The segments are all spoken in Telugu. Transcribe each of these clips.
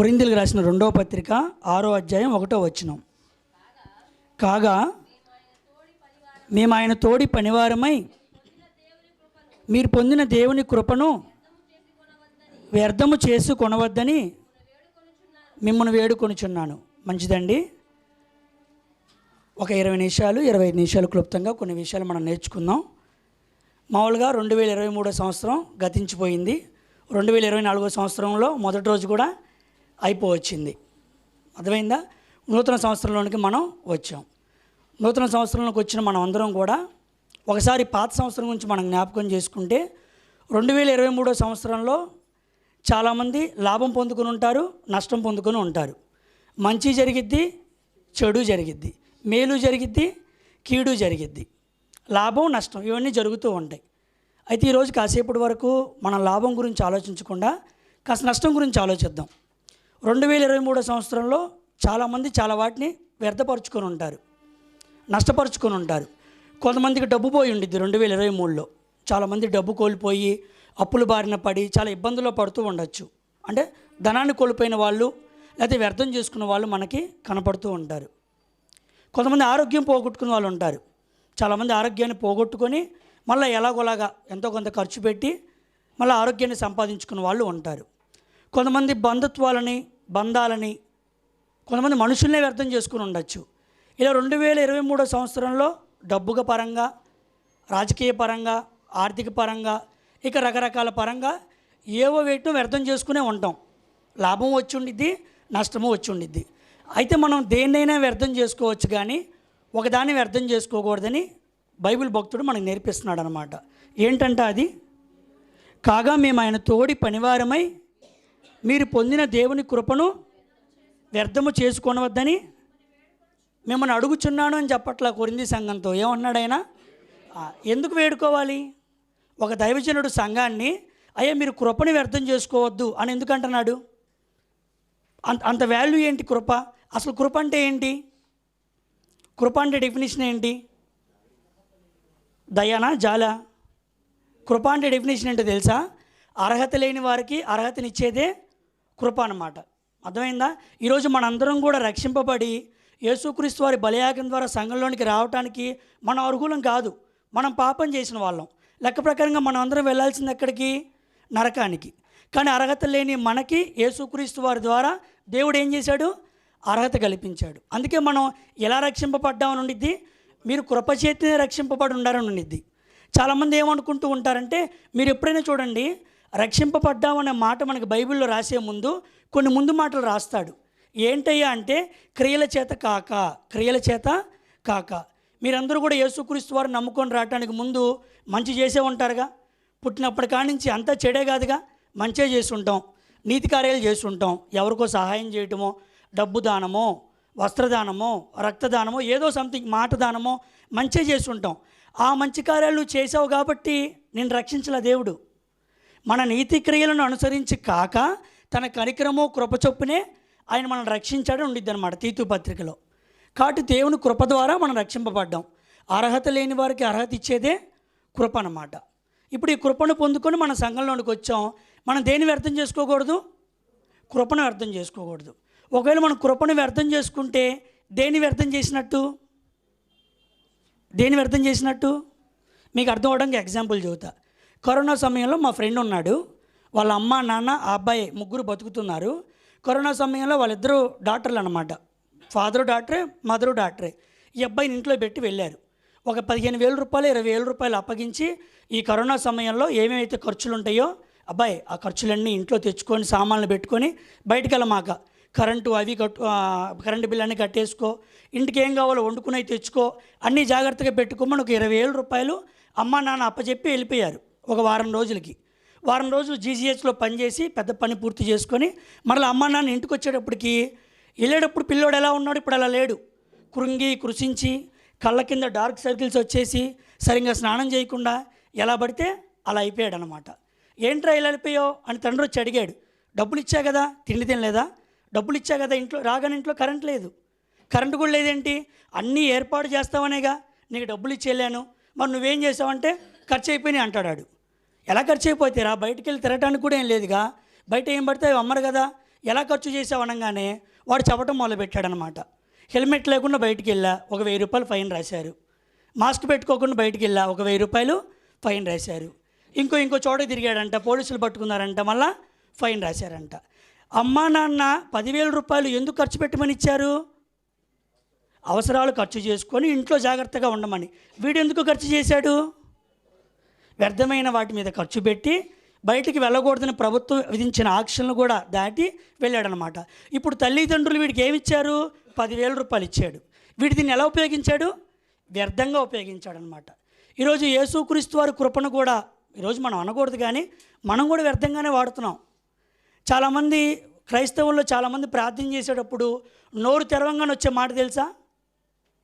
కొరిందులకు రాసిన రెండవ పత్రిక ఆరో అధ్యాయం ఒకటో వచ్చినం కాగా మేము ఆయన తోడి పనివారమై మీరు పొందిన దేవుని కృపను వ్యర్థము చేసి కొనవద్దని మిమ్మల్ని వేడుకొనుచున్నాను. మంచిదండి? ఒక ఇరవై నిమిషాలు ఇరవై ఐదు నిమిషాలు క్లుప్తంగా కొన్ని విషయాలు మనం నేర్చుకుందాం. మామూలుగా రెండు వేల ఇరవై మూడో సంవత్సరం గతించిపోయింది. రెండు వేల ఇరవై నాలుగో సంవత్సరంలో మొదటి రోజు కూడా అయిపోవచ్చింది. అర్థమైందా? నూతన సంవత్సరంలోనికి మనం వచ్చాం. నూతన సంవత్సరంలోకి వచ్చిన మనం అందరం కూడా ఒకసారి పాత సంవత్సరం గురించి మనం జ్ఞాపకం చేసుకుంటే రెండు వేల ఇరవై మూడో సంవత్సరంలో చాలామంది లాభం పొందుకుని ఉంటారు నష్టం పొందుకొని ఉంటారు. మంచి జరిగిద్ది చెడు జరిగిద్ది. మేలు జరిగిద్ది కీడు జరిగిద్ది. లాభం నష్టం ఇవన్నీ జరుగుతూ ఉంటాయి. అయితే ఈరోజు కాసేపటి వరకు మన లాభం గురించి ఆలోచించకుండా కాస్త నష్టం గురించి ఆలోచిద్దాం. రెండు వేల ఇరవై మూడో సంవత్సరంలో చాలామంది చాలా వాటిని వ్యర్థపరుచుకొని ఉంటారు నష్టపరుచుకొని ఉంటారు. కొంతమందికి డబ్బు పోయి ఉండిద్ది రెండు వేల ఇరవై మూడులో. చాలామంది డబ్బు కోల్పోయి అప్పుల బారిన పడి చాలా ఇబ్బందుల్లో పడుతూ ఉండొచ్చు. అంటే ధనాన్ని కోల్పోయిన వాళ్ళు లేకపోతే వ్యర్థం చేసుకున్న వాళ్ళు మనకి కనపడుతూ ఉంటారు. కొంతమంది ఆరోగ్యం పోగొట్టుకున్న వాళ్ళు ఉంటారు. చాలామంది ఆరోగ్యాన్ని పోగొట్టుకొని మళ్ళీ ఎలాగోలాగా ఎంతో కొంత ఖర్చు పెట్టి మళ్ళీ ఆరోగ్యాన్ని సంపాదించుకున్న వాళ్ళు ఉంటారు. కొంతమంది బంధుత్వాలని బంధాలని కొంతమంది మనుషుల్నే వ్యర్థం చేసుకుని ఉండొచ్చు. ఇలా రెండు వేల ఇరవై మూడో సంవత్సరంలో డబ్బుగా పరంగా రాజకీయ పరంగా ఆర్థిక పరంగా ఇక రకరకాల పరంగా ఏవో వేటినో వ్యర్థం చేసుకునే ఉంటాం. లాభం వచ్చి ఉండిద్ది నష్టము వచ్చి ఉండిద్ది అయితే మనం దేన్నైనా వ్యర్థం చేసుకోవచ్చు కానీ ఒకదాన్ని వ్యర్థం చేసుకోకూడదని బైబిల్ భక్తుడు మనకు నేర్పిస్తున్నాడు అనమాట ఏంటంటే అది? కాగా మేము ఆయన తోడి పనివారమై మీరు పొందిన దేవుని కృపను వ్యర్థము చేసుకొనవద్దని మిమ్మల్ని అడుగుచున్నాను అని చెప్పట్లా కొరింది సంఘంతో. ఏమన్నాడు ఆయన? ఎందుకు వేడుకోవాలి? ఒక దైవజనుడు సంఘాన్ని అయ్యా మీరు కృపని వ్యర్థం చేసుకోవద్దు అని ఎందుకు అంటున్నాడు? అంత అంత వాల్యూ ఏంటి కృప? అసలు కృప అంటే ఏంటి? కృప అంటే డెఫినేషన్ ఏంటి? దయానా జాలా? కృప అంటే డెఫినేషన్ ఏంటో తెలుసా? అర్హత లేని వారికి అర్హతనిచ్చేదే కృప అనమాట అర్థమైందా? ఈరోజు మనందరం కూడా రక్షింపబడి యేసుక్రీస్తు వారి బలయాగం ద్వారా సంఘంలోనికి రావడానికి మనం అర్హులం కాదు. మనం పాపం చేసిన వాళ్ళం. లెక్క ప్రకారంగా మనం అందరం వెళ్ళాల్సింది ఎక్కడికి? నరకానికి. కానీ అర్హత లేని మనకి యేసుక్రీస్తు వారి ద్వారా దేవుడు ఏం చేశాడు? అర్హత కల్పించాడు. అందుకే మనం ఎలా రక్షింపబడ్డామని ఉండిద్ది? మీరు కృపచేతినే రక్షింపబడి ఉండాలని ఉండిద్ది. చాలామంది ఏమనుకుంటూ ఉంటారంటే మీరు ఎప్పుడైనా చూడండి రక్షింపబడ్డామనే మాట మనకి బైబిల్లో రాసే ముందు కొన్ని ముందు మాటలు రాస్తాడు. ఏంటయ్యా అంటే క్రియల చేత కాక క్రియల చేత కాక. మీరందరూ కూడా యేసుక్రీస్తు వారు నమ్ముకొని రావటానికి ముందు మంచి చేసే ఉంటారుగా? పుట్టినప్పటి కానించి అంతా చెడే కాదుగా? మంచే చేసి ఉంటాం నీతి కార్యాలు చేసి ఉంటాం ఎవరికో సహాయం చేయటమో డబ్బు దానమో వస్త్రదానమో రక్తదానమో ఏదో సంథింగ్ మాట దానమో మంచే చేసి ఉంటాం ఆ మంచి కార్యాలు చేసావు కాబట్టి నేను రక్షించలే దేవుడు. మన నీతి క్రియలను అనుసరించి కాక తన కనికరము కృప చొప్పునే ఆయన మనం రక్షించాడని ఉండిద్ది అనమాట తీతు పత్రికలో. కాబట్టి దేవుని కృప ద్వారా మనం రక్షింపబడ్డాం. అర్హత లేని వారికి అర్హత ఇచ్చేదే కృప అన్నమాట. ఇప్పుడు ఈ కృపను పొందుకొని మన సంఘంలోనికి వచ్చాం. మనం దేని వ్యర్థం చేసుకోకూడదు? కృపను వ్యర్థం చేసుకోకూడదు. ఒకవేళ మనం కృపను వ్యర్థం చేసుకుంటే దేని వ్యర్థం చేసినట్టు? దేని వ్యర్థం చేసినట్టు? మీకు అర్థం అవడానికి ఎగ్జాంపుల్ చెబుతా. కరోనా సమయంలో మా ఫ్రెండ్ ఉన్నాడు. వాళ్ళ అమ్మ నాన్న ఆ అబ్బాయి ముగ్గురు బతుకుతున్నారు. కరోనా సమయంలో వాళ్ళిద్దరూ డాక్టర్లు అనమాట ఫాదరు డాక్టరే మదరు డాక్టరే. ఈ అబ్బాయిని ఇంట్లో పెట్టి వెళ్ళారు. ఒక పదిహేను వేల రూపాయలు ఇరవై వేల రూపాయలు అప్పగించి ఈ కరోనా సమయంలో ఏమేమైతే ఖర్చులు ఉంటాయో అబ్బాయి ఆ ఖర్చులన్నీ ఇంట్లో తెచ్చుకొని సామాన్లు పెట్టుకొని బయటికి వెళ్ళమాక కరెంటు అవి కట్టు కరెంటు బిల్ అన్నీ కట్టేసుకో. ఇంటికి ఏం కావాలో వండుకునేవి తెచ్చుకో. అన్నీ జాగ్రత్తగా పెట్టుకోమని ఒక ఇరవై వేల రూపాయలు అమ్మ నాన్న అప్పచెప్పి వెళ్ళిపోయారు. ఒక వారం రోజులకి. వారం రోజులు జీజీహెచ్లో పనిచేసి పెద్ద పని పూర్తి చేసుకొని మరలా అమ్మ నాన్న ఇంటికి వచ్చేటప్పటికి వెళ్ళేటప్పుడు పిల్లోడు ఎలా ఉన్నాడు ఇప్పుడు అలా లేడు. కృంగి కృషించి కళ్ళ కింద డార్క్ సర్కిల్స్ వచ్చేసి సరిగ్గా స్నానం చేయకుండా ఎలా పడితే అలా అయిపోయాడు అనమాట ఏంట్రా ఇలా వెళ్ళిపోయావు అని తండ్రి వచ్చి అడిగాడు. డబ్బులు ఇచ్చా కదా తిండి తినలేదా? డబ్బులు ఇచ్చా కదా ఇంట్లో రాగానే ఇంట్లో కరెంట్ లేదు. కరెంటు కూడా లేదేంటి? అన్నీ ఏర్పాటు చేస్తావనేగా. నీకు డబ్బులు ఇచ్చేయలేను. మరి నువ్వేం చేసావంటే ఖర్చు అయిపోయినాయి అంటాడు ఎలా ఖర్చు అయిపోతారా బయటికి వెళ్ళి తిరగటానికి కూడా ఏం లేదుగా? బయట ఏం పడితే అమ్మరు కదా? ఎలా ఖర్చు చేసావు అనగానే వాడు చెప్పడం మొదలుపెట్టాడనమాట. హెల్మెట్ లేకుండా బయటికి వెళ్ళా ఒక వెయ్యి రూపాయలు ఫైన్ రాశారు. మాస్క్ పెట్టుకోకుండా బయటికి వెళ్ళా ఒక వెయ్యి రూపాయలు ఫైన్ రాశారు. ఇంకో ఇంకో చోట తిరిగాడంట పోలీసులు పట్టుకున్నారంట మళ్ళా ఫైన్ రాశారంట. అమ్మా నాన్న పదివేల రూపాయలు ఎందుకు ఖర్చు పెట్టమని ఇచ్చారు? అవసరాలు ఖర్చు చేసుకొని ఇంట్లో జాగ్రత్తగా ఉండమని. వీడు ఎందుకు ఖర్చు చేశాడు? వ్యర్థమైన వాటి మీద ఖర్చు పెట్టి బయటికి వెళ్ళకూడదని ప్రభుత్వం విధించిన ఆంక్షలను కూడా దాటి వెళ్ళాడనమాట. ఇప్పుడు తల్లిదండ్రులు వీడికి ఏమి ఇచ్చారు? పదివేల రూపాయలు ఇచ్చాడు. వీడు దీన్ని ఎలా ఉపయోగించాడు? వ్యర్థంగా ఉపయోగించాడనమాట. ఈరోజు యేసుక్రీస్తు వారి కృపను కూడా ఈరోజు మనం అనకూడదు కానీ మనం కూడా వ్యర్థంగానే వాడుతున్నాం. చాలామంది క్రైస్తవుల్లో చాలామంది ప్రార్థన చేసేటప్పుడు నోరు తెరవంగానే వచ్చే మాట తెలుసా?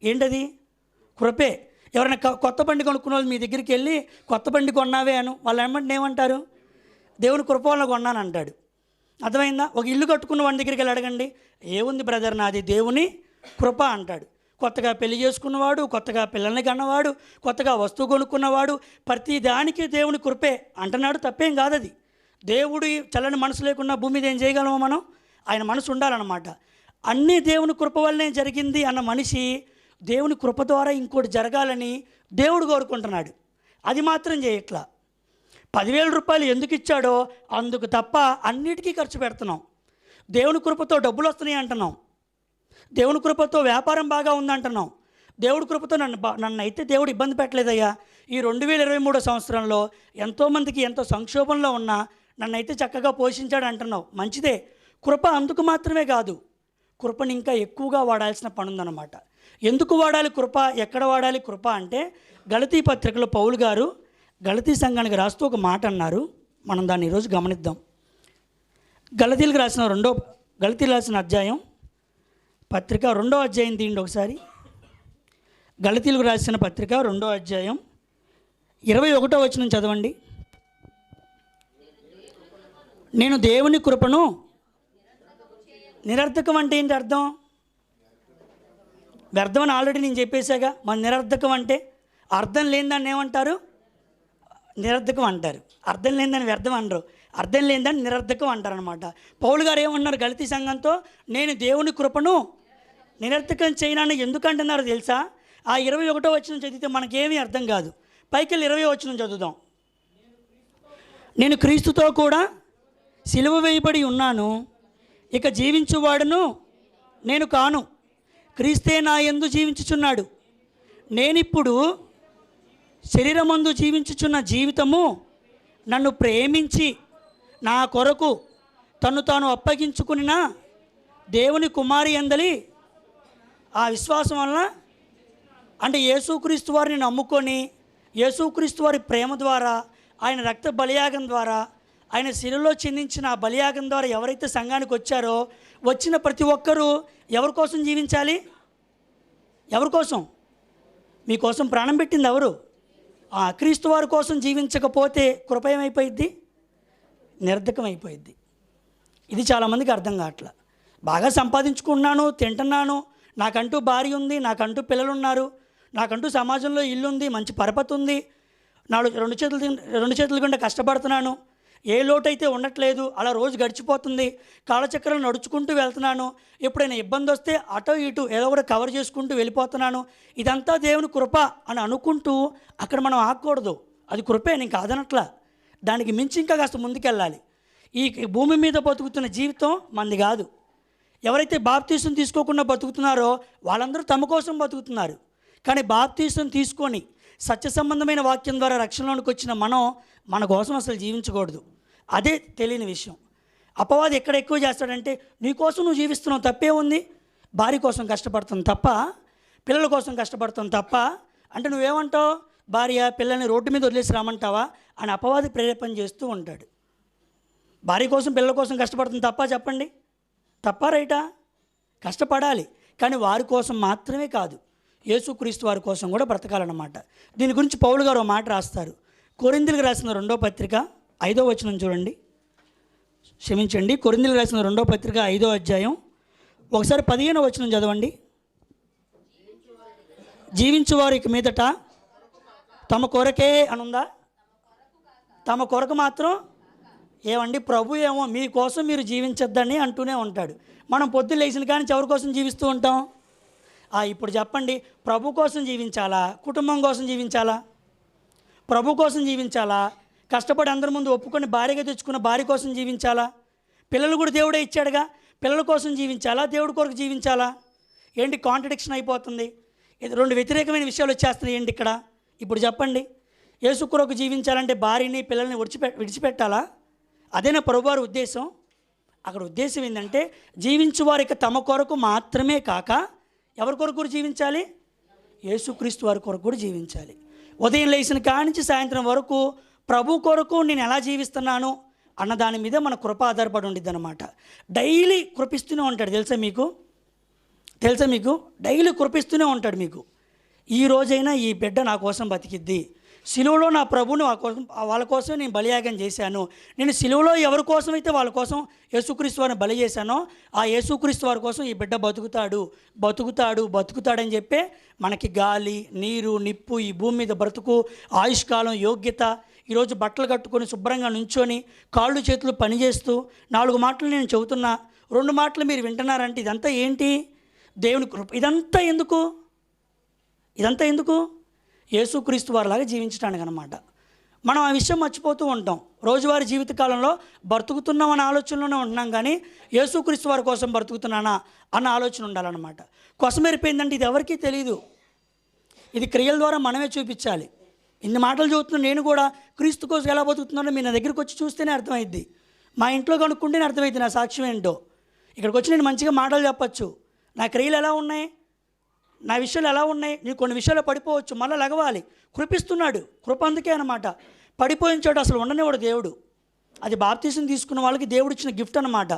ఏంటది? కృపే. ఎవరైనా కొత్త బండి కొనుక్కున్న వాళ్ళు మీ దగ్గరికి వెళ్ళి కొత్త బండి కొన్నావే అను వాళ్ళు ఏమంటే ఏమంటారు? దేవుని కృప వల్ల కొన్నాను అంటాడు. అర్థమైందా? ఒక ఇల్లు కట్టుకున్న వాడి దగ్గరికి వెళ్ళి అడగండి. ఏముంది బ్రదర్ నాది? దేవుని కృప అంటాడు. కొత్తగా పెళ్ళి చేసుకున్నవాడు కొత్తగా పిల్లల్ని కన్నవాడు కొత్తగా వస్తువు కొనుక్కున్నవాడు ప్రతి దానికి దేవుని కృపే అంటున్నాడు తప్పేం కాదు అది దేవుడి చల్లని మనసు లేకుండా భూమి మీద ఏం చేయగలము మనం? ఆయన మనసు ఉండాలన్నమాట. అన్నీ దేవుని కృప వల్లనే జరిగింది అన్న మనిషి దేవుని కృప ద్వారా ఇంకోటి జరగాలని దేవుడు కోరుకుంటున్నాడు. అది మాత్రం చేయట్లా. పదివేల రూపాయలు ఎందుకు ఇచ్చాడో అందుకు తప్ప అన్నిటికీ ఖర్చు పెడుతున్నాం. దేవుని కృపతో డబ్బులు వస్తున్నాయి అంటున్నాం. దేవుని కృపతో వ్యాపారం బాగా ఉందంటున్నాం దేవుడి కృపతో నన్ను నన్ను అయితే దేవుడు ఇబ్బంది పెట్టలేదయ్యా. ఈ రెండు వేల ఇరవై మూడో సంవత్సరంలో ఎంతోమందికి ఎంతో సంక్షోభంలో ఉన్నా నన్నైతే చక్కగా పోషించాడు అంటున్నావు. మంచిదే. కృప అందుకు మాత్రమే కాదు. కృపని ఇంకా ఎక్కువగా వాడాల్సిన పనుందన్నమాట. ఎందుకు వాడాలి కృప? ఎక్కడ వాడాలి కృప అంటే గళతీ పత్రికలో పౌలు గారు గళతీ సంఘానికి రాస్తూ ఒక మాట అన్నారు. మనం దాన్ని ఈరోజు గమనిద్దాం. గళతీలకు రాసిన రెండో గళతీలు రాసిన అధ్యాయం పత్రిక రెండో అధ్యాయం తీయండి ఒకసారి. గళతీలకు రాసిన పత్రిక రెండో అధ్యాయం ఇరవై ఒకటో వచ్చిన చదవండి. నేను దేవుని కృపను నిరర్థకం అంటే ఏంటి అర్థం? వ్యర్థమని ఆల్రెడీ నేను చెప్పేశాగా. మన నిరర్థకం అంటే అర్థం లేనిదాన్ని ఏమంటారు? నిరర్ధకం అంటారు. అర్థం లేనిదాన్ని వ్యర్థం అనరు. అర్థం లేనిదాన్ని నిరర్ధకం అంటారు అనమాట పౌలు గారు ఏమన్నారు గళతి సంఘంతో? నేను దేవుని కృపను నిరర్థకం చేయనని ఎందుకు అంటున్నారో తెలుసా? ఆ ఇరవై ఒకటో వచ్చిన చదివితే మనకేమీ అర్థం కాదు. పైకి వెళ్ళి ఇరవై వచ్చిన చదువుదాం. నేను క్రీస్తుతో కూడా సిలువ వేయబడి ఉన్నాను. ఇక జీవించువాడును నేను కాను. క్రీస్తే నా ఎందు జీవించుచున్నాడు. నేనిప్పుడు శరీరమందు జీవించుచున్న జీవితము నన్ను ప్రేమించి నా కొరకు తను తాను అప్పగించుకున్న దేవుని కుమారి ఎందలి ఆ విశ్వాసం వలన అంటే యేసుక్రీస్తు వారిని నమ్ముకొని యేసుక్రీస్తు వారి ప్రేమ ద్వారా ఆయన రక్త బలియాగం ద్వారా ఆయన శిలలో చిందించిన ఆ బలియాగం ద్వారా ఎవరైతే సంఘానికి వచ్చారో వచ్చిన ప్రతి ఒక్కరూ ఎవరి కోసం జీవించాలి? ఎవరి కోసం? మీకోసం ప్రాణం పెట్టింది ఎవరు? ఆ క్రీస్తు వారి కోసం జీవించకపోతే కృపయమైపోయిద్ది నిర్ధకమైపోయిద్ది ఇది చాలామందికి అర్థం కావట్లా. బాగా సంపాదించుకున్నాను తింటున్నాను నాకంటూ భార్య ఉంది నాకంటూ పిల్లలు ఉన్నారు నాకంటూ సమాజంలో ఇల్లు ఉంది మంచి పరపతి ఉంది నాడు రెండు చేతులు రెండు చేతుల గుండా కష్టపడుతున్నాను ఏ లోటైతే ఉండట్లేదు అలా రోజు గడిచిపోతుంది. కాలచక్రం నడుచుకుంటూ వెళ్తున్నాను. ఎప్పుడైనా ఇబ్బంది వస్తే అటో ఇటు ఏదో ఒకటి కవర్ చేసుకుంటూ వెళ్ళిపోతున్నాను. ఇదంతా దేవుని కృప అని అనుకుంటూ అక్కడ మనం ఆగకూడదు. అది కృపే నేను కాదనట్లా. దానికి మించి ఇంకా కాస్త ముందుకెళ్ళాలి. ఈ భూమి మీద బతుకుతున్న జీవితం మంది కాదు. ఎవరైతే బాప్తీసం తీసుకోకుండా బతుకుతున్నారో వాళ్ళందరూ తమ కోసం బతుకుతున్నారు. కానీ బాప్తీసం తీసుకొని సత్య సంబంధమైన వాక్యం ద్వారా రక్షణలోనికి వచ్చిన మనం మన కోసం అసలు జీవించకూడదు. అదే తెలియని విషయం. అపవాది ఎక్కడ ఎక్కువ చేస్తాడంటే నీ కోసం నువ్వు జీవిస్తున్నావు తప్పే ఉంది భార్య కోసం కష్టపడుతుంది తప్ప పిల్లల కోసం కష్టపడుతుంది తప్ప అంటే నువ్వేమంటావు? భార్య పిల్లల్ని రోడ్డు మీద వదిలేసి రామంటావా అని అపవాది ప్రేరేపణ చేస్తూ ఉంటాడు. భార్య కోసం పిల్లల కోసం కష్టపడుతుంది తప్ప చెప్పండి. తప్ప రైటా? కష్టపడాలి. కానీ వారి కోసం మాత్రమే కాదు యేసుక్రీస్తు వారి కోసం కూడా బ్రతకాలన్నమాట. దీని గురించి పౌలు గారు ఒక మాట రాస్తారు. కొరిందులకు రాసిన రెండో పత్రిక ఐదో వచనం చూడండి. క్షమించండి. కొరిందులకు రాసిన రెండో పత్రిక ఐదో అధ్యాయం. ఒకసారి పదిహేనో వచనం చదవండి. జీవించువారు ఇక మీదట తమ కొరకే అనుందా? తమ కొరకు మాత్రం ఏమండి? ప్రభు ఏమో మీకోసం మీరు జీవించొద్దని అంటూనే ఉంటాడు. మనం పొద్దున్న లేచిన కానీ ఎవరి కోసం జీవిస్తూ ఉంటాం? ఆ, ఇప్పుడు చెప్పండి. ప్రభు కోసం జీవించాలా? కుటుంబం కోసం జీవించాలా? ప్రభు కోసం జీవించాలా? కష్టపడి అందరి ముందు ఒప్పుకొని భార్యగా తెచ్చుకున్న భార్య కోసం జీవించాలా? పిల్లలు కూడా దేవుడే ఇచ్చాడుగా. పిల్లల కోసం జీవించాలా? దేవుడి కొరకు జీవించాలా? ఏంటి కాంట్రడిక్షన్ అయిపోతుంది? ఇది రెండు వ్యతిరేకమైన విషయాలు వచ్చేస్తున్నాయి ఏంటి ఇక్కడ? ఇప్పుడు చెప్పండి. యేసు కొరకు జీవించాలంటే భార్యని పిల్లల్ని విడిచిపె విడిచిపెట్టాలా? అదేనా ప్రభువారి ఉద్దేశం? అక్కడ ఉద్దేశం ఏంటంటే జీవించువారు ఇక తమ కొరకు మాత్రమే కాక ఎవరి కొరకు కూడా జీవించాలి? యేసుక్రీస్తు వారి కొరకు కూడా జీవించాలి. ఉదయం లేచిన కాడి నుంచి సాయంత్రం వరకు ప్రభు కొరకు నేను ఎలా జీవిస్తున్నాను అన్న దాని మీద మన కృప ఆధారపడి ఉండిద్ది అనమాట డైలీ కృపిస్తూనే ఉంటాడు తెలుసా మీకు? తెలుసా మీకు? డైలీ కృపిస్తూనే ఉంటాడు మీకు. ఈ రోజైనా ఈ బిడ్డ నా కోసం బతికిద్ది. సిలువలో నా ప్రభుని వాళ్ళ కోసం వాళ్ళ కోసం నేను బలియాగం చేశాను. నేను సిలువలో ఎవరి కోసం అయితే వాళ్ళ కోసం యేసుక్రీస్తు వారిని బలి చేశానో ఆ యేసుక్రీస్తు వారి కోసం ఈ బిడ్డ బతుకుతాడు. బతుకుతాడు బతుకుతాడని చెప్పే మనకి గాలి నీరు నిప్పు ఈ భూమి మీద బ్రతుకు ఆయుష్కాలం యోగ్యత ఈరోజు బట్టలు కట్టుకొని శుభ్రంగా నుంచొని కాళ్ళు చేతులు పనిచేస్తూ నాలుగు మాటలు నేను చెబుతున్నా రెండు మాటలు మీరు వింటున్నారంటే ఇదంతా ఏంటి? దేవుని కృప. ఇదంతా ఎందుకు? ఇదంతా ఎందుకు? యేసుక్రీస్తు వారిలాగా జీవించడానికి అనమాట మనం ఆ విషయం మర్చిపోతూ ఉంటాం. రోజువారీ జీవితకాలంలో బ్రతుకుతున్నాం అనే ఆలోచనలోనే ఉంటున్నాం కానీ యేసుక్రీస్తు వారి కోసం బ్రతుకుతున్నానా అన్న ఆలోచన ఉండాలన్నమాట. కొసమెరిపోయిందంటే ఇది ఎవరికీ తెలియదు ఇది క్రియల ద్వారా మనమే చూపించాలి. ఇన్ని మాటలు చదువుతున్నా నేను కూడా క్రీస్తు కోసం ఎలా బతుకుతున్నానో మీ నా దగ్గరికి వచ్చి చూస్తేనే అర్థమైద్ది. మా ఇంట్లో కనుక్కుంటేనే అర్థమైంది నా సాక్ష్యం ఏంటో. ఇక్కడికి వచ్చి నేను మంచిగా మాటలు చెప్పచ్చు. నా క్రియలు ఎలా ఉన్నాయి? నా విషయాలు ఎలా ఉన్నాయి? నీకు కొన్ని విషయాలు పడిపోవచ్చు. మళ్ళీ లగవాలి. కృపిస్తున్నాడు. కృప అందుకే అనమాట పడిపోయిన చోట అసలు ఉండనివాడు దేవుడు. అది బాప్తీసం తీసుకున్న వాళ్ళకి దేవుడు ఇచ్చిన గిఫ్ట్ అనమాట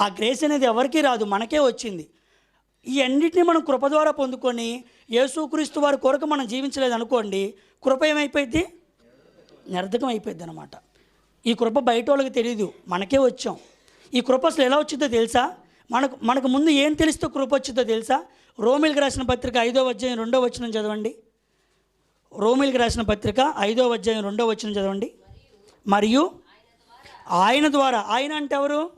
ఆ గ్రేస్ అనేది ఎవరికీ రాదు. మనకే వచ్చింది. ఈ అన్నింటినీ మనం కృప ద్వారా పొందుకొని యేసుక్రీస్తు వారి కొరకు మనం జీవించలేదు అనుకోండి కృప ఏమైపోయింది నిరర్ధకం అయిపోయింది అనమాట ఈ కృప బయట వాళ్ళకి తెలియదు మనకే వచ్చాం. ఈ కృప అసలు ఎలా వచ్చిందో తెలుసా? మనకు మనకు ముందు ఏం తెలిస్తే కృప వచ్చిందో తెలుసా? రోమిల్కి రాసిన పత్రిక ఐదో అధ్యాయం రెండో వచనం చదవండి. రోమిల్కి రాసిన పత్రిక ఐదో అధ్యాయం రెండో వచనం చదవండి. మరియు ఆయన ద్వారా ఆయన అంటే ఎవరు?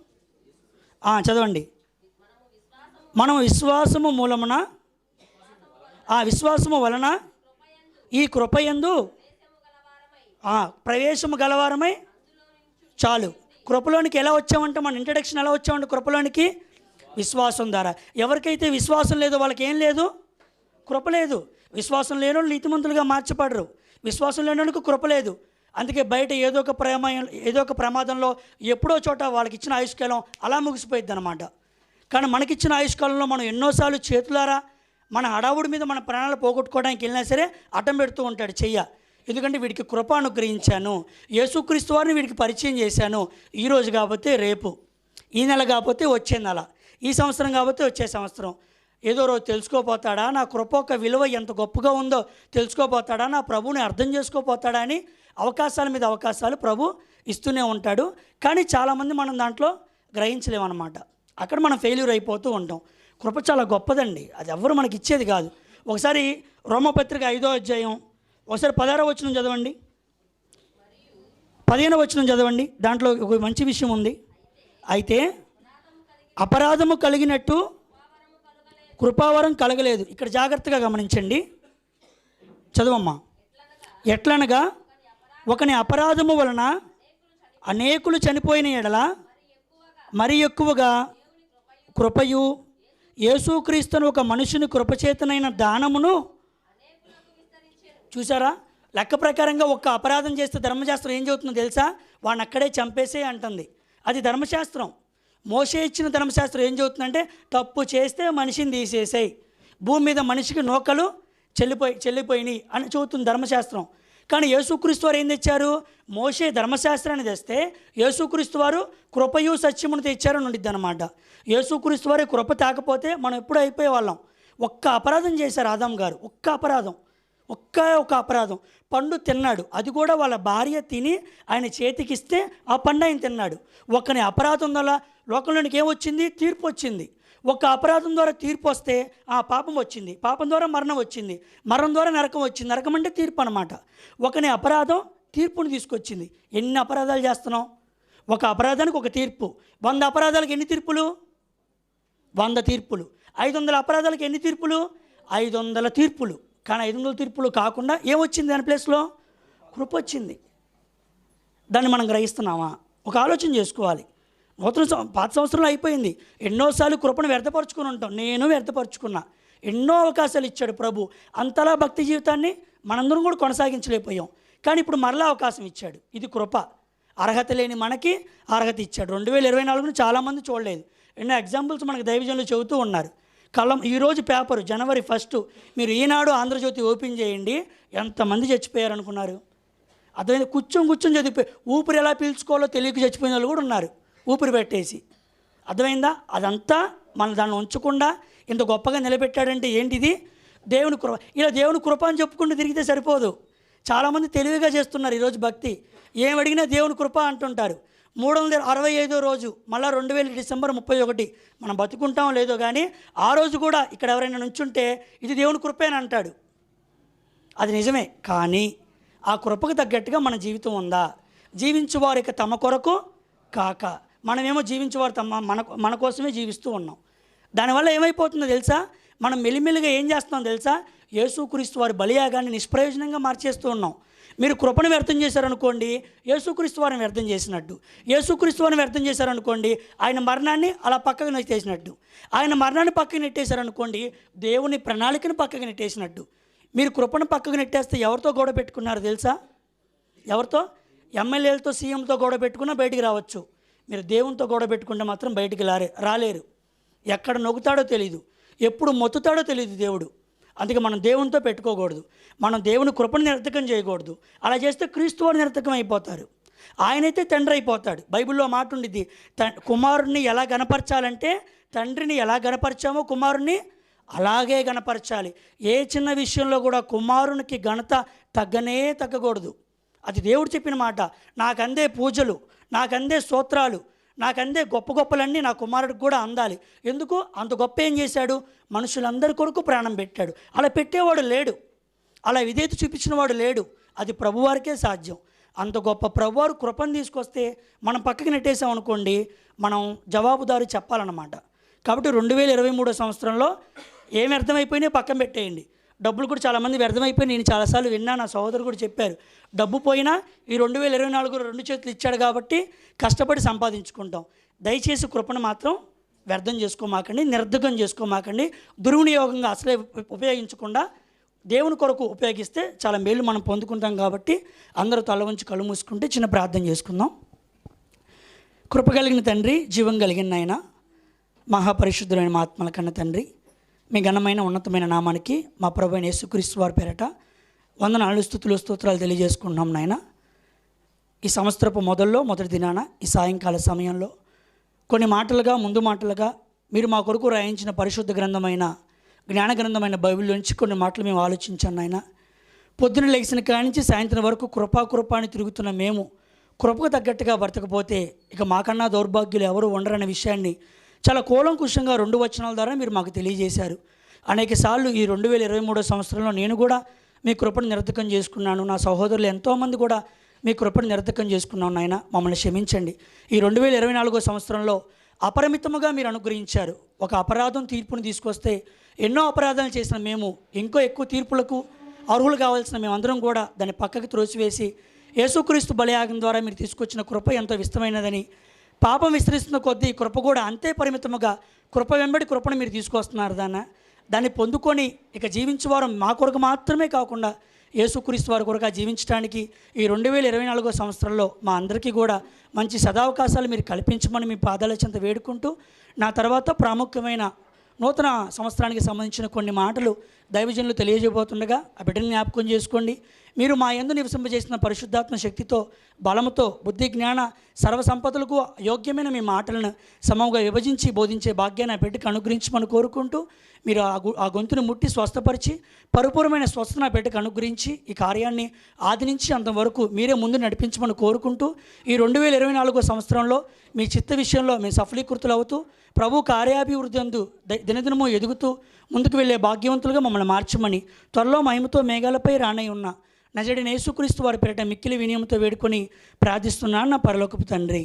చదవండి. మనం విశ్వాసము మూలమున ఆ విశ్వాసము వలన ఈ కృపయందు ప్రవేశము గలవారమై చాలు. కృపలోనికి ఎలా వచ్చామంటే మన ఇంట్రడక్షన్ ఎలా వచ్చామంటే కృపలోనికి విశ్వాసం ద్వారా. ఎవరికైతే విశ్వాసం లేదో వాళ్ళకి ఏం లేదు? కృప లేదు. విశ్వాసం లేని వాళ్ళు నీతిమంతులుగా మార్చబడరు. విశ్వాసం లేని వాళ్ళకి కృప లేదు. అందుకే బయట ఏదో ఒక ప్రేమ ఏదో ఒక ప్రమాదంలో ఎప్పుడో చోట వాళ్ళకి ఇచ్చిన ఆయుష్కాలం అలా ముగిసిపోయిద్ది అనమాట కానీ మనకిచ్చిన ఆయుష్కాలంలో మనం ఎన్నోసార్లు చేతులారా మన హడావుడి మీద మన ప్రాణాలు పోగొట్టుకోవడానికి వెళ్ళినా సరే అడ్డం పెడుతూ ఉంటాడు చెయ్య. ఎందుకంటే వీడికి కృప అనుగ్రహించాను. యేసుక్రీస్తు వారిని వీడికి పరిచయం చేశాను ఈరోజు కాకపోతే రేపు. ఈ నెల కాకపోతే వచ్చే నెల. ఈ సంవత్సరం కాకపోతే వచ్చే సంవత్సరం. ఏదో రోజు తెలుసుకోపోతాడా? నా కృప యొక్క విలువ ఎంత గొప్పగా ఉందో తెలుసుకోపోతాడా? నా ప్రభుని అర్థం చేసుకోపోతాడా అని అవకాశాల మీద అవకాశాలు ప్రభు ఇస్తూనే ఉంటాడు. కానీ చాలామంది మనం దాంట్లో గ్రహించలేమన్నమాట. అక్కడ మనం ఫెయిల్యూర్ అయిపోతూ ఉంటాం. కృప చాలా గొప్పదండి. అది ఎవరు మనకి ఇచ్చేది కాదు. ఒకసారి రోమపత్రిక ఐదో అధ్యాయం ఒకసారి పదహారో వచనం చదవండి. పదిహేను వచనం చదవండి. దాంట్లో ఒక మంచి విషయం ఉంది. అయితే అపరాధము కలిగినట్టు కృపావరం కలగలేదు. ఇక్కడ జాగ్రత్తగా గమనించండి. చదవమ్మా. ఎట్లనగా ఒకని అపరాధము వలన అనేకులు చనిపోయిన ఎడల మరి ఎక్కువగా కృపయు. యేసుక్రీస్తును ఒక మనుషుని కృపచేతనైన దానమును చూసారా లెక్క ప్రకారంగా ఒక్క అపరాధం చేస్తే ధర్మశాస్త్రం ఏం చెబుతుందో తెలుసా? వాడిని అక్కడే చంపేసే అంటుంది. అది ధర్మశాస్త్రం. మోసే ఇచ్చిన ధర్మశాస్త్రం ఏం చెబుతుందంటే తప్పు చేస్తే మనిషిని తీసేసాయి. భూమి మీద మనిషికి నోకలు చెల్లిపోయి చెల్లిపోయినాయి అని చెబుతుంది ధర్మశాస్త్రం. కానీ యేసుక్రీస్తు వారు ఏం తెచ్చారు? మోసే ధర్మశాస్త్రాన్ని తెస్తే యేసుక్రీస్తు వారు కృపయు సత్యమును తెచ్చారని ఉండిద్ది అనమాట యేసుక్రీస్తు వారి కృప తాకపోతే మనం ఎప్పుడూ అయిపోయే వాళ్ళం. ఒక్క అపరాధం చేశారు ఆదాం గారు. ఒక్క అపరాధం. ఒక్క ఒక అపరాధం. పండు తిన్నాడు. అది కూడా వాళ్ళ భార్య తిని ఆయన చేతికిస్తే ఆ పండు ఆయన తిన్నాడు. ఒకని అపరాధం వల్ల లోకంలోనికి ఏమొచ్చింది? తీర్పు వచ్చింది. ఒక అపరాధం ద్వారా తీర్పు వస్తే ఆ పాపం వచ్చింది. పాపం ద్వారా మరణం వచ్చింది. మరణం ద్వారా నరకం వచ్చింది. నరకం అంటే తీర్పు అనమాట ఒకని అపరాధం తీర్పును తీసుకొచ్చింది. ఎన్ని అపరాధాలు చేస్తున్నాం ఒక అపరాధానికి ఒక తీర్పు. వంద అపరాధాలకు ఎన్ని తీర్పులు? వంద తీర్పులు. ఐదు వందల అపరాధాలకు ఎన్ని తీర్పులు? ఐదు వందల తీర్పులు. కానీ ఐదు వందల తీర్పులు కాకుండా ఏమొచ్చింది దాని ప్లేస్లో? కృప వచ్చింది దాన్ని మనం గ్రహిస్తున్నామా? ఒక ఆలోచన చేసుకోవాలి. నూతన పాత సంవత్సరంలో అయిపోయింది. ఎన్నోసార్లు కృపను వ్యర్థపరుచుకుని ఉంటాం. నేను వ్యర్థపరుచుకున్నా. ఎన్నో అవకాశాలు ఇచ్చాడు ప్రభు. అంతలా భక్తి జీవితాన్ని మనందరం కూడా కొనసాగించలేకపోయాం. కానీ ఇప్పుడు మరలా అవకాశం ఇచ్చాడు. ఇది కృప. అర్హత లేని మనకి అర్హత ఇచ్చాడు. రెండు వేల ఇరవై నాలుగును చాలామంది చూడలేదు. ఎన్నో ఎగ్జాంపుల్స్ మనకు దైవజనులు చెబుతూ ఉన్నారు. కలం ఈరోజు పేపర్ జనవరి ఫస్ట్ మీరు ఈనాడు ఆంధ్రజ్యోతి ఓపెన్ చేయండి. ఎంతమంది చచ్చిపోయారు అనుకున్నారు అర్థమైంది? కూర్చొని కూర్చొని చదివిపోయి ఊపిరి ఎలా పీల్చుకోవాలో తెలియక చచ్చిపోయిన వాళ్ళు కూడా ఉన్నారు. ఊపిరి పెట్టేసి అర్థమైందా? అదంతా మనం దాన్ని ఉంచకుండా ఇంత గొప్పగా నిలబెట్టాడంటే ఏంటిది? దేవుని కృప. ఇలా దేవుని కృప అని చెప్పుకుంటూ తిరిగితే సరిపోదు. చాలామంది తెలివిగా చేస్తున్నారు ఈరోజు భక్తి. ఏం అడిగినా దేవుని కృప అంటుంటారు. మూడు వందల అరవై ఐదో రోజు మళ్ళీ రెండు వేల డిసెంబర్ ముప్పై ఒకటి మనం బతుకుంటాం లేదో కానీ ఆ రోజు కూడా ఇక్కడ ఎవరైనా నుంచుంటే ఇది దేవుని కృపే అని అంటాడు. అది నిజమే. కానీ ఆ కృపకు తగ్గట్టుగా మన జీవితం ఉందా? జీవించువారు ఇక తమ కొరకు కాక. మనమేమో జీవించేవారు మన మన కోసమే జీవిస్తూ ఉన్నాం. దానివల్ల ఏమైపోతుందో తెలుసా? మనం మెల్లిమెల్లిగా ఏం చేస్తున్నాం తెలుసా? యేసుక్రీస్తు వారి బలియాగాన్ని నిష్ప్రయోజనంగా మార్చేస్తూ ఉన్నాం. మీరు కృపను వ్యర్థం చేశారనుకోండి యేసుక్రీస్తు వారిని వ్యర్థం చేసినట్టు. యేసుక్రీస్తు వారిని వ్యర్థం చేశారనుకోండి ఆయన మరణాన్ని అలా పక్కకు నెట్టేసినట్టు. ఆయన మరణాన్ని పక్కకు నెట్టేశారనుకోండి దేవుని ప్రణాళికను పక్కకు నెట్టేసినట్టు. మీరు కృపను పక్కకు నెట్టేస్తే ఎవరితో గొడవ పెట్టుకున్నారు తెలుసా? ఎవరితో? ఎమ్మెల్యేలతో సీఎంతో గొడవ పెట్టుకున్నా బయటికి రావచ్చు. మీరు దేవునితో గొడవ పెట్టుకుంటే మాత్రం బయటికి రాలే రాలేరు. ఎక్కడ నొగుతాడో తెలియదు ఎప్పుడు మొత్తుతాడో తెలియదు దేవుడు. అందుకే మనం దేవునితో పెట్టుకోకూడదు. మనం దేవుని కృపను నిరర్థకం చేయకూడదు. అలా చేస్తే క్రీస్తు వారు నిరర్థకం అయిపోతారు. ఆయనైతే తండ్రి అయిపోతాడు. బైబిల్లో మాట ఉండిద్ది. త- కుమారుణ్ణి ఎలా గనపరచాలంటే తండ్రిని ఎలా గనపరిచామో కుమారుణ్ణి అలాగే గనపరచాలి. ఏ చిన్న విషయంలో కూడా కుమారునికి ఘనత తగ్గనే తగ్గకూడదు. అది దేవుడు చెప్పిన మాట. నాకందే పూజలు. నాకందే స్తోత్రాలు నాకందే గొప్ప గొప్పలన్నీ నా కుమారుడికి కూడా అందాలి. ఎందుకు? అంత గొప్ప ఏం చేశాడు? మనుషులందరి కొరకు ప్రాణం పెట్టాడు. అలా పెట్టేవాడు లేడు. అలా విధేయత చూపించిన వాడు లేడు. అది ప్రభువారికే సాధ్యం. అంత గొప్ప ప్రభువారు కృపను తీసుకొస్తే మనం పక్కకి నెట్టేసాం అనుకోండి మనం జవాబుదారు చెప్పాలన్నమాట. కాబట్టి రెండు వేల ఇరవై మూడో సంవత్సరంలో ఏమి అర్థమైపోయినా పక్కన పెట్టేయండి. డబ్బులు కూడా చాలామంది వ్యర్థమైపోయి నేను చాలాసార్లు విన్నా నా సహోదరు కూడా చెప్పారు. డబ్బు పోయినా ఈ రెండు వేల ఇరవై నాలుగు రెండు చేతులు ఇచ్చాడు కాబట్టి కష్టపడి సంపాదించుకుంటాం. దయచేసి కృపను మాత్రం వ్యర్థం చేసుకోమాకండి నిర్ధకం చేసుకోమాకండి. దుర్వినియోగంగా అసలే ఉపయోగించకుండా దేవుని కొరకు ఉపయోగిస్తే చాలా మేలు మనం పొందుకుంటాం కాబట్టి అందరూ తల ఉంచి కళ్ళు మూసుకుంటే చిన్న ప్రార్థన చేసుకుందాం. కృప కలిగిన తండ్రి జీవం కలిగిన నాయన మహాపరిశుద్ధులైన మా ఆత్మల కన్న తండ్రి మీ ఘనమైన ఉన్నతమైన నామానికి మా ప్రభు అయిన యేసుక్రీస్తు వారి పేరట వందనాలు స్థుతులు స్తోత్రాలు తెలియజేసుకుంటున్నాం నాయన. ఈ సంవత్సరపు మొదల్లో మొదటి దినాన ఈ సాయంకాల సమయంలో కొన్ని మాటలుగా ముందు మాటలుగా మీరు మా కొరకు రాయించిన పరిశుద్ధ గ్రంథమైన జ్ఞాన గ్రంథమైన బైబిల్ నుంచి కొన్ని మాటలు మేము ఆలోచించాను నాయన. పొద్దున లేచిన కాడి నుంచి సాయంత్రం వరకు కృపా కృపా అని తిరుగుతున్న మేము కృపకు తగ్గట్టుగా బ్రతకపోతే ఇక మాకన్నా దౌర్భాగ్యులు ఎవరు ఉండరనే విషయాన్ని చాలా కూలంకుషంగా రెండు వచనాల ద్వారా మీరు మాకు తెలియజేశారు. అనేక సార్లు ఈ రెండు వేల ఇరవై మూడో సంవత్సరంలో నేను కూడా మీ కృపను నిరతకం చేసుకున్నాను. నా సహోదరులు ఎంతోమంది కూడా మీ కృపను నిరతకం చేసుకున్నాను నాయన. మమ్మల్ని క్షమించండి. ఈ రెండు వేల ఇరవై నాలుగో సంవత్సరంలో అపరిమితముగా మీరు అనుగ్రహించారు. ఒక అపరాధం తీర్పును తీసుకొస్తే ఎన్నో అపరాధాలు చేసిన మేము ఇంకో ఎక్కువ తీర్పులకు అర్హులు కావాల్సిన మేమందరం కూడా దాన్ని పక్కకి త్రోసివేసి యేసుక్రీస్తు బలయాగం ద్వారా మీరు తీసుకొచ్చిన కృప ఎంతో విస్తమైనదని పాపం విస్తరిస్తున్న కొద్దీ కృప కూడా అంతే పరిమితముగా కృప వెంబడి కృపను మీరు తీసుకొస్తున్నారు దాన్న దాన్ని పొందుకొని ఇక జీవించేవారు మా కొరకు మాత్రమే కాకుండా యేసుక్రీస్తు వారి కొరకు జీవించడానికి ఈ రెండు వేల ఇరవై నాలుగో సంవత్సరంలో మా అందరికీ కూడా మంచి సదావకాశాలు మీరు కల్పించమని మీ పాదాల చెంత వేడుకుంటూ నా తర్వాత ప్రాముఖ్యమైన నూతన సంవత్సరానికి సంబంధించిన కొన్ని మాటలు దైవజనులు తెలియజేయబోతుండగా ఆ బిడ్డను జ్ఞాపకం చేసుకోండి. మీరు మా ఎందు నివసింపజేసిన పరిశుద్ధాత్మ శక్తితో బలముతో బుద్ధి జ్ఞాన సర్వసంపదలకు యోగ్యమైన మీ మాటలను సమంగా విభజించి బోధించే భాగ్యాన్ని ఆ బిడ్డకు అనుగ్రహించమని కోరుకుంటూ మీరు ఆ గు- ఆ గొంతును ముట్టి స్వస్థపరిచి పరిపూర్ణమైన స్వస్థన ఆ బిడ్డకు అనుగ్రహించి ఈ కార్యాన్ని ఆదినించి అంతవరకు మీరే ముందు నడిపించమని కోరుకుంటూ ఈ రెండు వేల ఇరవై నాలుగో సంవత్సరంలో మీ చిత్త విషయంలో మేము సఫలీకృతులు అవుతూ ప్రభు కార్యాభివృద్ధి అందు దినదినము ఎదుగుతూ ముందుకు వెళ్ళే భాగ్యవంతులుగా మమ్మల్ని మార్చమని త్వరలో మహిమతో మేఘాలపై రానై ఉన్న నజడి నేసుక్రీస్తు వారి పేరిట మిక్కిలి వినియమంతో వేడుకొని ప్రార్థిస్తున్నాను నా పరలోకపు తండ్రి.